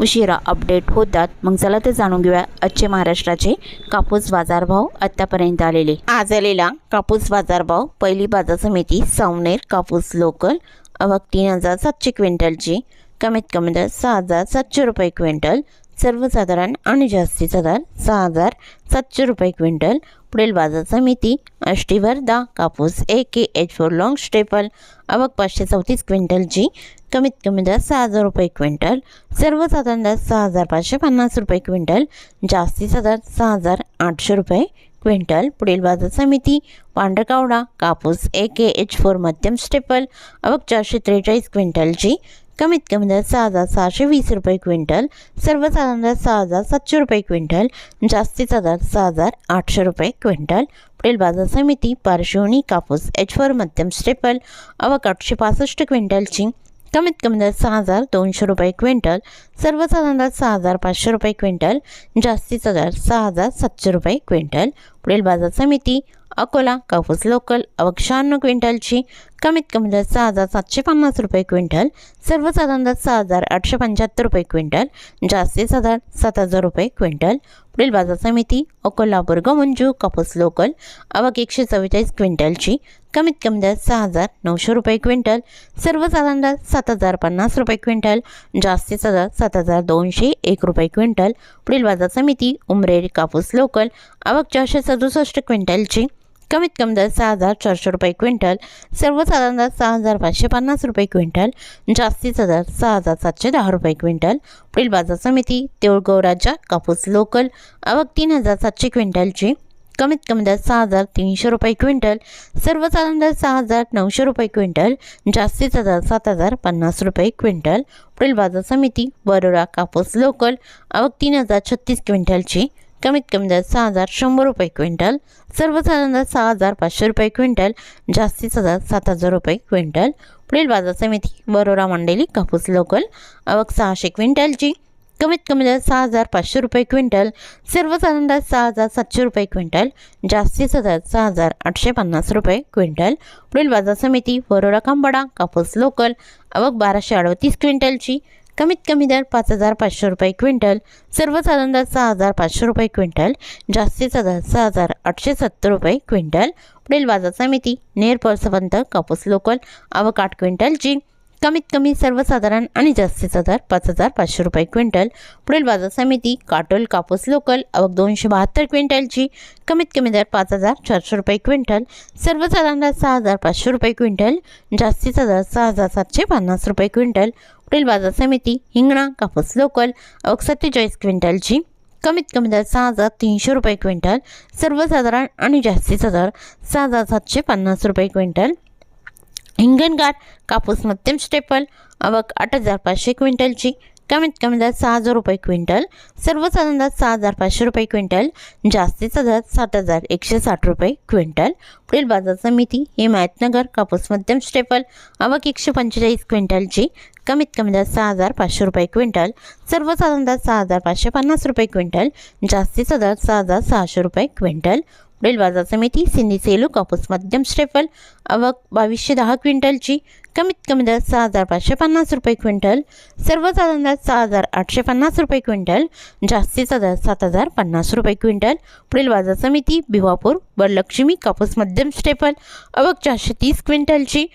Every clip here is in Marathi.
उशिरा अपडेट होतात. मग चला तर जाणून घेऊया आजचे महाराष्ट्राचे कापूस बाजारभाव आत्तापर्यंत आलेले. आज आलेला कापूस बाजारभाव पहिली बाजार समिती सावनेर कापूस लोकल अवघ तीन हजार सातशे क्विंटलची. कमीत कमी दर सहा हजार सातशे रुपये क्विंटल. सर्वसाधारण आणि जास्तीचा दर सहा हजार सातशे रुपये क्विंटल. पुढील बाजार समिती अष्टीवर्धा कापूस A K H four long staple अवक पाचशे चौतीस क्विंटलची कमीत कमी दर सहा हजार रुपये क्विंटल. सर्वसाधारण दर सहा हजार पाचशे पन्नास रुपये क्विंटल. जास्तीचा दर सहा हजार आठशे रुपये क्विंटल. पुढील बाजार समिती पांढरकावडा कापूस ए के एच फोर मध्यम स्टेपल अवक चारशे त्रेचाळीस क्विंटलची कमीत कमी दर सहा हजार सहाशे वीस रुपये क्विंटल सर्वसाधारण दर सहा हजार सातशे रुपये क्विंटल जास्तीचा दर सहा हजार आठशे रुपये क्विंटल. पुढील बाजार समिती पार्श्वनी कापूस एच फोर मध्यम स्टेपल अवक आठशे पासष्ट क्विंटलची. कमीत कमी दर सहा हजार दोनशे रुपये क्विंटल सर्वसाधारण दर सहा हजार पाचशे रुपये क्विंटल जास्तीचा दर सहा हजार सातशे रुपये क्विंटल. पुढील बाजार समिती अकोला कापूस लोकल अवक शहाण्णव क्विंटलची कमीत कमी दर सहा हजार सातशे पन्नास रुपये क्विंटल सर्वसाधारण दर सहा हजार आठशे पंच्याहत्तर रुपये क्विंटल जास्तीचा दर सात हजार रुपये क्विंटल. पुढील बाजार समिती अकोला बुरगमंजू कापूस लोकल अवक एकशे चव्वेचाळीस क्विंटलची कमीत कमी दर सहा हजार नऊशे रुपये क्विंटल सर्वसाधारण दर सात हजार पन्नास रुपये क्विंटल जास्तीचा दर सात हजार दोनशे एक रुपये क्विंटल. पुढील बाजार समिती उमरेड कापूस लोकल आवक चारशे सदुसष्ट क्विंटलची. कमीत कमी दर सहा हजार चारशे रुपये क्विंटल सर्वसाधारण दर सहा हजार पाचशे पन्नास रुपये क्विंटल जास्तीचा दर सहा हजार सातशे दहा रुपये क्विंटल. पुढील बाजार समिती देऊळगाव राजा कापूस लोकल आवक तीन हजार सातशे क्विंटलची. कमीत कमी दर सहा हजार तीनशे रुपये क्विंटल सर्वसाधारण दर सहा हजार नऊशे रुपये क्विंटल जास्तीचा दर सात हजार पन्नास रुपये क्विंटल. पुढील बाजार समिती बरोडा कापूस लोकल आवक तीन हजार छत्तीस क्विंटलची कमीत कमी दर सहा हजार शंभर रुपये क्विंटल सर्वसाधारण दर सहा हजार पाचशे रुपये क्विंटल जास्तीचा दर सात हजार रुपये क्विंटल. पुढील बाजार समिती बरोडा मांडेली कापूस लोकल आवक सहाशे क्विंटलची कमीत कमी दर सहा हजार पाचशे रुपये क्विंटल सर्वसाधारण दर सहा हजार सातशे रुपये क्विंटल जास्तीचा दर सहा हजार आठशे पन्नास रुपये क्विंटल. पुढील बाजार समिती वरोडा खांबडा कापूस लोकल अवक बाराशे अडतीस क्विंटलची कमीत कमी दर पाच हजार पाचशे रुपये क्विंटल सर्वसाधारण दर सहा हजार पाचशे रुपये क्विंटल जास्तीचा दर सहा हजार आठशे सत्तर रुपये क्विंटल. पुढील बाजार समिती नेर पळसवंत कापूस लोकल अवक आठ क्विंटलची कमीत कमी सर्वसाधारण आणि जास्तीचा दर पाच हजार पाचशे रुपये क्विंटल. पुढील बाजार समिती काटोल कापूस लोकल अवघ दोनशे बहात्तर क्विंटलची कमीत कमी दर पाच हजार चारशे रुपये क्विंटल. सर्वसाधारण दर सहा हजार पाचशे रुपये क्विंटल जास्तीचा दर सहा हजार सातशे पन्नास रुपये क्विंटल. पुढील बाजार समिती हिंगणा कापूस लोकल अवघ सत्तेचाळीस क्विंटलची कमीत कमी दर सहा हजार तीनशे रुपये क्विंटल. सर्वसाधारण आणि जास्तीचा दर सहा हजार सातशे पन्नास रुपये क्विंटल. हिंगणघाट कापूस मध्यम स्टेपल आवक आठ हजार पाचशे क्विंटलची कमीत कमी दर सहा हजार रुपये क्विंटल सर्वसाधारण दर सहा हजार पाचशे रुपये क्विंटल जास्तीचा दर सात हजार एकशे साठ रुपये क्विंटल. पुढील बाजार समिती हिमायतनगर कापूस मध्यम स्टेपल आवक एकशे पंचेचाळीस क्विंटलची कमीत कमी दर सहा हजार पाचशे रुपये क्विंटल सर्वसाधारण दर सहा हजार पाचशे पन्नास रुपये क्विंटल जास्तीचा दर सहा हजार सहाशे रुपये क्विंटल. पुढील बाजार समिती सिंधी सेलू कापूस मध्यम स्टेफल अवक बावीसशे दहा क्विंटलची कमीत कमी दर सहा हजार पाचशे पन्नास रुपये क्विंटल सर्वसाधारण दर सहा हजार आठशे पन्नास रुपये क्विंटल जास्तीचा दर सात हजार पन्नास रुपये क्विंटल. पुढील बाजार समिती भिवापूर वरलक्ष्मी कापूस मध्यम स्टेपल अवक चारशे तीस क्विंटलची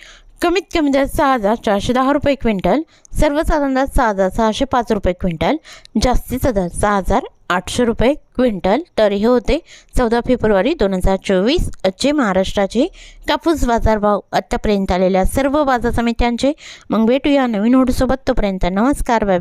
कमीत कमी दर सहा हजार चारशे दहा रुपये क्विंटल सर्वसाधारण दर सहा हजार सहाशे पाच रुपये क्विंटल जास्तीचा दर सहा हजार आठशे रुपये क्विंटल तर हे होते. चौदा फेब्रुवारी दोन हजार चोवीस आजचे महाराष्ट्राचे कापूस बाजारभाव आत्तापर्यंत आलेल्या सर्व बाजार समित्यांचे. मग भेटूया नवीन होडसोबत तोपर्यंत नमस्कार बाय